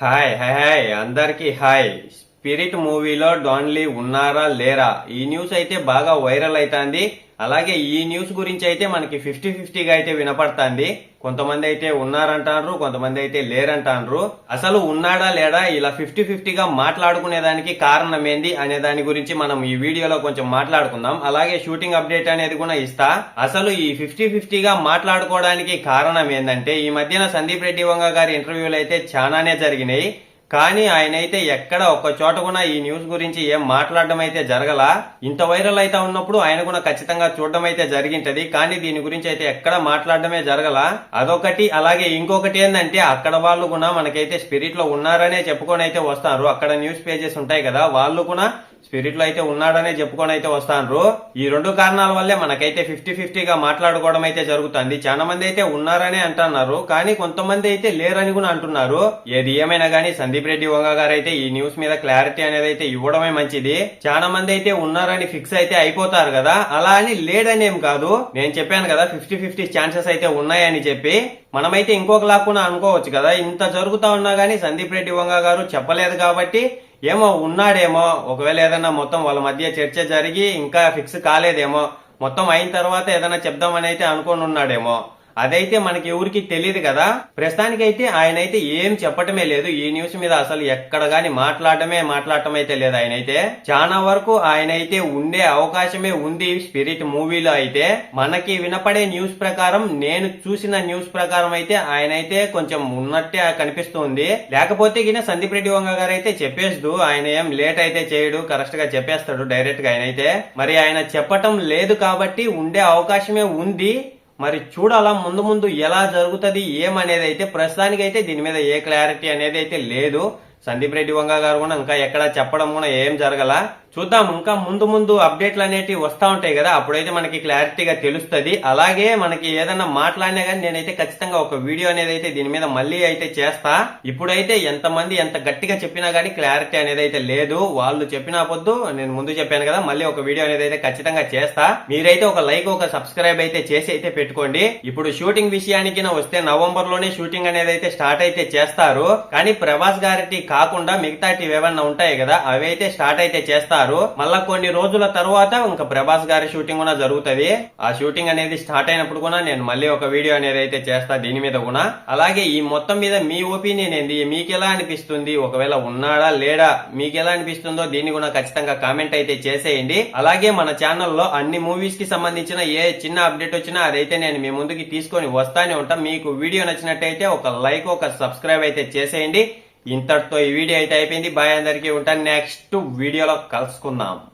हाय हाय अंदर की हाय స్పిరిట్ మూవీలో డాన్లీ ఉన్నారా లేరా? ఈ న్యూస్ అయితే బాగా వైరల్ అవుతుంది అలాగే ఈ న్యూస్ గురించి అయితే మనకి ఫిఫ్టీ ఫిఫ్టీగా అయితే వినపడుతుంది. కొంతమంది అయితే ఉన్నారంటారు కొంతమంది అయితే లేరంటారు అసలు ఉన్నాడా లేడా? ఇలా ఫిఫ్టీ ఫిఫ్టీగా మాట్లాడుకునే దానికి కారణం ఏంది అనే దాని గురించి మనం ఈ వీడియోలో కొంచెం మాట్లాడుకుందాం. అలాగే షూటింగ్ అప్డేట్ అనేది కూడా ఇస్తా. అసలు ఈ ఫిఫ్టీ ఫిఫ్టీగా మాట్లాడుకోవడానికి కారణం ఏంటంటే ఈ మధ్యన సందీప్ రెడ్డి వంగ గారి ఇంటర్వ్యూలు అయితే చాలానే జరిగినాయి. కానీ ఆయన అయితే ఎక్కడ ఒక్క చోట కూడా ఈ న్యూస్ గురించి ఏం మాట్లాడడం అయితే జరగల? ఇంత వైరల్ అయితే ఉన్నప్పుడు ఆయన కూడా ఖచ్చితంగా చూడడం అయితే జరిగింటది. కానీ దీని గురించి అయితే ఎక్కడ మాట్లాడడమే జరగల? అదొకటి. అలాగే ఇంకొకటి ఏంటంటే అక్కడ వాళ్ళు కూడా మనకైతే స్పిరిట్లో ఉన్నారనే చెప్పుకొని అయితే వస్తారు అక్కడ న్యూస్ పేజెస్ ఉంటాయి కదా వాళ్ళు కూడా స్పిరిట్లో అయితే ఉన్నాడనే చెప్పుకొని అయితే వస్తాను ఈ రెండు కారణాల వల్లే మనకైతే ఫిఫ్టీ ఫిఫ్టీగా మాట్లాడుకోవడం అయితే జరుగుతుంది. చాలా మంది అయితే ఉన్నారనే అంటున్నారు. కానీ కొంతమంది అయితే లేరని కూడా అంటున్నారు. ఏది ఏమైనా కానీ సందీప్ రెడ్డి వంగ గారు అయితే ఈ న్యూస్ మీద క్లారిటీ అనేది అయితే ఇవ్వడమే మంచిది. చాలా మంది అయితే ఉన్నారని ఫిక్స్ అయితే అయిపోతారు కదా. అలా అని లేడనేం కాదు. నేను చెప్పాను కదా ఫిఫ్టీ ఫిఫ్టీ ఛాన్సెస్ అయితే ఉన్నాయని చెప్పి. మనమైతే ఇంకొక లాక్కున్నా అనుకోవచ్చు కదా ఇంత జరుగుతా ఉన్నా గానీ సందీప్ రెడ్డి వంగ గారు చెప్పలేదు కాబట్టి ఏమో ఉన్నాడేమో. ఒకవేళ ఏదైనా మొత్తం వాళ్ళ మధ్య చర్చ జరిగి ఇంకా ఫిక్స్ కాలేదేమో. మొత్తం అయిన తర్వాత ఏదైనా చెప్దామని అయితే అనుకొని ఉన్నాడేమో అదైతే మనకి ఎవరికి తెలియదు కదా. ప్రస్తుతానికైతే ఆయన అయితే ఏం చెప్పటమే లేదు. ఈ న్యూస్ మీద అసలు ఎక్కడ గాని మాట్లాడటమే మాట్లాడటం అయితే లేదు ఆయన అయితే చాలా వరకు ఆయన అయితే ఉండే అవకాశమే ఉంది స్పిరిట్ మూవీలో అయితే. మనకి వినపడే న్యూస్ ప్రకారం నేను చూసిన న్యూస్ ప్రకారం అయితే ఆయన అయితే కొంచెం ఉన్నట్టే కనిపిస్తుంది. లేకపోతే గిన సందీప్ రెడ్డి వంగ గారు అయితే చెప్పేస్తూ ఆయన ఏం లేట్ అయితే చేయడు కరెక్ట్గా చెప్పేస్తాడు డైరెక్ట్గా ఆయన అయితే మరి ఆయన చెప్పటం లేదు కాబట్టి ఉండే అవకాశమే ఉంది. మరి చూడాలా ముందు ముందు ఎలా జరుగుతుంది ఏమనేది అయితే ప్రస్తుతానికి అయితే దీని మీద ఏ క్లారిటీ అనేది అయితే లేదు. సందీప్ రెడ్డి వంగ గారు కూడా ఇంకా ఎక్కడ చెప్పడం కూడా ఏం జరగల. చూద్దాం. ఇంకా ముందు ముందు అప్డేట్లు అనేటివి వస్తా ఉంటాయి కదా. అప్పుడైతే మనకి క్లారిటీగా తెలుస్తుంది. అలాగే మనకి ఏదైనా మాట్లాడినా కానీ నేనైతే ఖచ్చితంగా ఒక వీడియో అనేది అయితే దీని మీద మళ్ళీ అయితే చేస్తా. ఇప్పుడైతే ఎంతమంది ఎంత గట్టిగా చెప్పినా కానీ క్లారిటీ అనేది అయితే లేదు. వాళ్ళు చెప్పినా పొద్దు నేను ముందు చెప్పాను కదా మళ్ళీ ఒక వీడియో అనేది అయితే ఖచ్చితంగా చేస్తా. మీరైతే ఒక లైక్ ఒక సబ్స్క్రైబ్ అయితే చేసి అయితే పెట్టుకోండి. ఇప్పుడు షూటింగ్ విషయానికి వస్తే నవంబర్లోనే షూటింగ్ అనేది అయితే స్టార్ట్ అయితే చేస్తారు. కానీ ప్రభాస్ గారి కాకుండా మిగతాటివి ఏమన్నా ఉంటాయి కదా అవి అయితే స్టార్ట్ అయితే చేస్తారు. మళ్ళా కొన్ని రోజుల తర్వాత ఇంకా ప్రభాస్ గారి షూటింగ్ కూడా జరుగుతుంది. ఆ షూటింగ్ అనేది స్టార్ట్ అయినప్పుడు కూడా నేను మళ్ళీ ఒక వీడియో అనేది అయితే చేస్తా దీని మీద కూడా. అలాగే ఈ మొత్తం మీద మీ ఒపీనియన్ ఏంది? మీకు ఎలా అనిపిస్తుంది? ఒకవేళ ఉన్నాడా లేడా? మీకు ఎలా అనిపిస్తుందో దీన్ని కూడా ఖచ్చితంగా కామెంట్ అయితే చేసేయండి. అలాగే మన ఛానల్లో అన్ని మూవీస్కి సంబంధించిన ఏ చిన్న అప్డేట్ వచ్చినా అదైతే నేను మీ ముందుకి తీసుకొని వస్తానే ఉంటాం. మీకు వీడియో నచ్చినట్టయితే ఒక లైక్ ఒక సబ్స్క్రైబ్ అయితే చేసేయండి. ఇంతటితో ఈ వీడియో అయితే అయిపోయింది. బాయ్ అందరికీ ఉంటాను. నెక్స్ట్ వీడియోలో కలుసుకుందాం.